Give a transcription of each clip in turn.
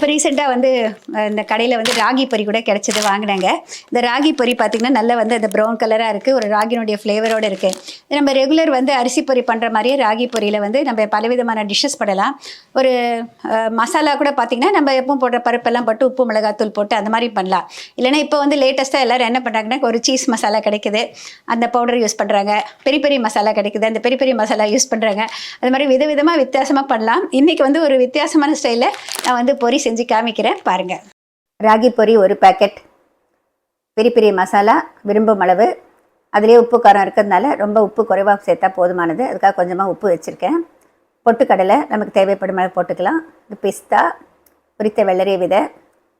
இப்போ ரீசெண்டாக வந்து இந்த கடையில் வந்து ராகி பொரி கூட கிடைச்சது வாங்கினாங்க. இந்த ராகி பொரி பார்த்திங்கன்னா நல்லா வந்து அந்த ப்ரௌன் கலராக இருக்குது ஒரு ராகினுடைய ஃப்ளேவரோடு இருக்குது நம்ம ரெகுலர் வந்து அரிசி பொரி பண்ணுற மாதிரியே ராகி பொரியில் வந்து நம்ம பலவிதமான டிஷ்ஷஸ் பண்ணலாம் ஒரு மசாலா கூட பார்த்திங்கன்னா நம்ம எப்பவும் போடுற பருப்பெல்லாம் போட்டு உப்பு மிளகாத்தூள் போட்டு அந்த மாதிரி பண்ணலாம். இல்லைன்னா இப்போ வந்து லேட்டஸ்ட்டாக எல்லோரும் என்ன பண்ணுறாங்கன்னா ஒரு சீஸ் மசாலா கிடைக்குது. அந்த பவுடர் யூஸ் பண்ணுறாங்க பெரிய பெரிய மசாலா கிடைக்குது. அந்த பெரிய பெரிய மசாலா யூஸ் பண்ணுறாங்க அது மாதிரி விதவிதமாக வித்தியாசமாக பண்ணலாம். இன்றைக்கி வந்து ஒரு வித்தியாசமான ஸ்டைலில் நான் வந்து பொரி செஞ்சு காமிக்கிறேன் பாருங்கள் ராகி பொரி ஒரு பேக்கெட் பெரிய பெரிய மசாலா விரும்பும் அளவு. அதிலே உப்பு காரம் இருக்கிறதுனால ரொம்ப உப்பு குறைவாக சேர்த்தா போதுமானது. அதுக்காக கொஞ்சமாக உப்பு வச்சுருக்கேன். பொட்டுக்கடலை நமக்கு தேவைப்படும் அளவு போட்டுக்கலாம். இது பிஸ்தா உரித்த வெள்ளரி விதை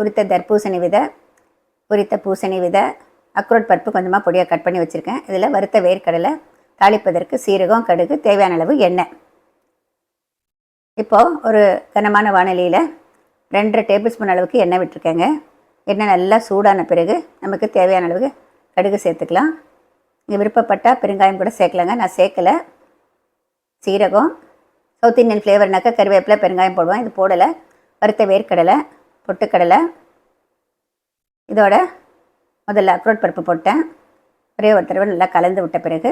உரித்த தர்பூசணி விதை உரித்த பூசணி விதை அக்ரோட் பருப்பு கொஞ்சமாக பொடியாக கட் பண்ணி வச்சுருக்கேன். இதில் வறுத்த வேர்க்கடலை தாளிப்பதற்கு சீரகம் கடுகு தேவையான அளவு எண்ணெய். இப்போது ஒரு கனமான வானலியில் ரெண்டரை டேபிள் ஸ்பூன் அளவுக்கு எண்ணெய் விட்டுருக்கேங்க. எண்ணெய் நல்லா சூடான பிறகு நமக்கு தேவையான அளவுக்கு கடுகு சேர்த்துக்கலாம். நீங்கள் விருப்பப்பட்டால் பெருங்காயம் கூட சேர்க்கலாங்க. நான் சேர்க்கலை. சீரகம் சவுத் இந்தியன் ஃப்ளேவர்னாக்கா கருவேப்பிலை பெருங்காயம் போடுவேன். இது போடலை. வறுத்த வேர்க்கடலை பொட்டுக்கடலை. இதோட முதல்ல அக்ரோட் பருப்பு போட்டேன். ஒரே ஒரு தடவை நல்லா கலந்து விட்ட பிறகு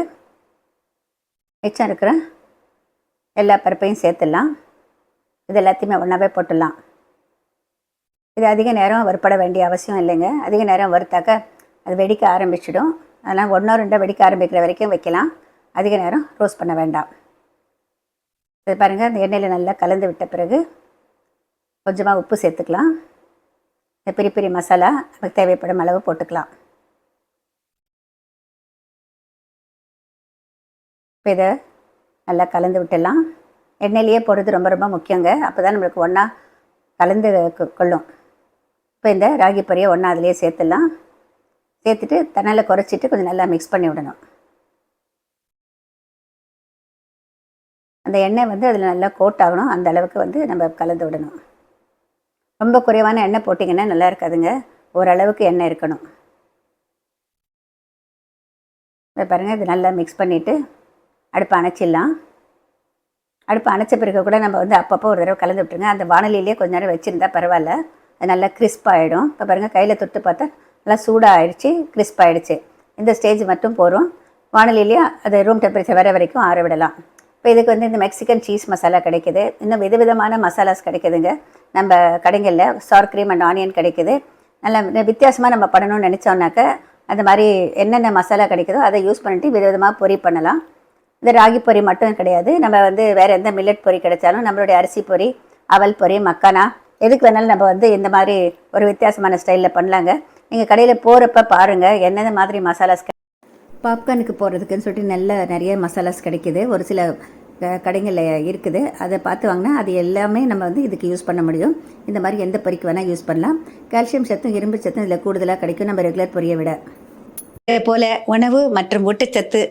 மிச்சம் இருக்கிற எல்லா பருப்பையும் சேர்த்துடலாம். இது எல்லாத்தையுமே ஒன்றாவே போட்டுடலாம். இது அதிக நேரம் வறுப்பட வேண்டிய அவசியம் இல்லைங்க. அதிக நேரம் வறுத்தாக்க அது வெடிக்க ஆரம்பிச்சிடும். அதெல்லாம் ஒன்றோ ரெண்டோ வெடிக்க ஆரம்பிக்கிற வரைக்கும் வைக்கலாம். அதிக நேரம் ரோஸ்ட் பண்ண வேண்டாம். இது பாருங்கள் அந்த எண்ணெயில் நல்லா கலந்து விட்ட பிறகு கொஞ்சமாக உப்பு சேர்த்துக்கலாம். இந்த பெரிய பெரிய மசாலா நமக்கு தேவைப்படும் அளவு போட்டுக்கலாம். இப்போ இதை நல்லா கலந்து விட்டுடலாம். எண்ணெயிலேயே போடுறது ரொம்ப ரொம்ப முக்கியங்க. அப்போ தான் நம்மளுக்கு ஒன்றா கலந்து கொள்ளும். இப்போ இந்த ராகி பொரியை ஒன்றா அதிலே சேர்த்துடலாம். சேர்த்துட்டு தண்ணியில் குறைச்சிட்டு கொஞ்சம் நல்லா மிக்ஸ் பண்ணி விடணும். அந்த எண்ணெய் வந்து அதில் நல்லா கோட் ஆகணும். அந்த அளவுக்கு வந்து நம்ம கலந்து விடணும். ரொம்ப குறைவான எண்ணெய் போட்டிங்கன்னா நல்லா இருக்காதுங்க. ஓரளவுக்கு எண்ணெய் இருக்கணும். இப்போ பாருங்கள் இது நல்லா மிக்ஸ் பண்ணிவிட்டு அடுப்பை அணைச்சிடலாம். அடுப்பு அணைச்ச பிறகு கூட நம்ம வந்து அப்பப்போ ஒரு தடவை கலந்து விட்டுருங்க. அந்த வானொலியிலே கொஞ்ச நேரம் வச்சுருந்தா பரவாயில்ல. அது நல்லா crisp ஆகிடும் இப்போ பாருங்கள் கையில் தொட்டு பார்த்தா நல்லா சூடாக ஆயிடுச்சு crisp ஆயிடுச்சு. இந்த ஸ்டேஜ் மட்டும் போகிறோம் வானலிலேயே அது ரூம் டெம்பரேச்சர் வர வரைக்கும் ஆற விடலாம். இப்போ இதுக்கு வந்து இந்த மெக்சிகன் சீஸ் மசாலா கிடைக்குது. இன்னும் விதவிதமான மசாலாஸ் கிடைக்குதுங்க. நம்ம கடைகளில் சார் க்ரீம் அண்ட் ஆனியன் கிடைக்குது. நல்ல வித்தியாசமாக நம்ம பண்ணணும்னு நினச்சோம்னாக்க அந்த மாதிரி என்னென்ன மசாலா கிடைக்குதோ அதை யூஸ் பண்ணிட்டு விதவிதமாக பொரி பண்ணலாம். இந்த ராகி பொரி மட்டும் கிடையாது. நம்ம வந்து வேறு எந்த மில்லட் பொரி கிடைச்சாலும் நம்மளுடைய அரிசி பொரி அவல் பொரி மக்கானா எதுக்கு வேணாலும் நம்ம வந்து இந்த மாதிரி ஒரு வித்தியாசமான ஸ்டைலில் பண்ணலாங்க. நீங்கள் கடையில் போகிறப்ப பாருங்கள் என்னென்ன மாதிரி மசாலாஸ் பாப்கார்னுக்கு போடுறதுக்குன்னு சொல்லிட்டு நல்ல நிறைய மசாலாஸ் கிடைக்குது. ஒரு சில க- கடைகளில் இருக்குது. அதை பார்த்து வாங்கினா அது எல்லாமே நம்ம வந்து இதுக்கு யூஸ் பண்ண முடியும். இந்த மாதிரி எந்த பொரிக்கு வேணால் யூஸ் பண்ணலாம். கால்சியம் சத்தும் இரும்பு சத்தும் இதில் கூடுதலாக கிடைக்கும். நம்ம ரெகுலர் பொரியை விட. போல உணவு மற்றும் ஊட்டச்சத்து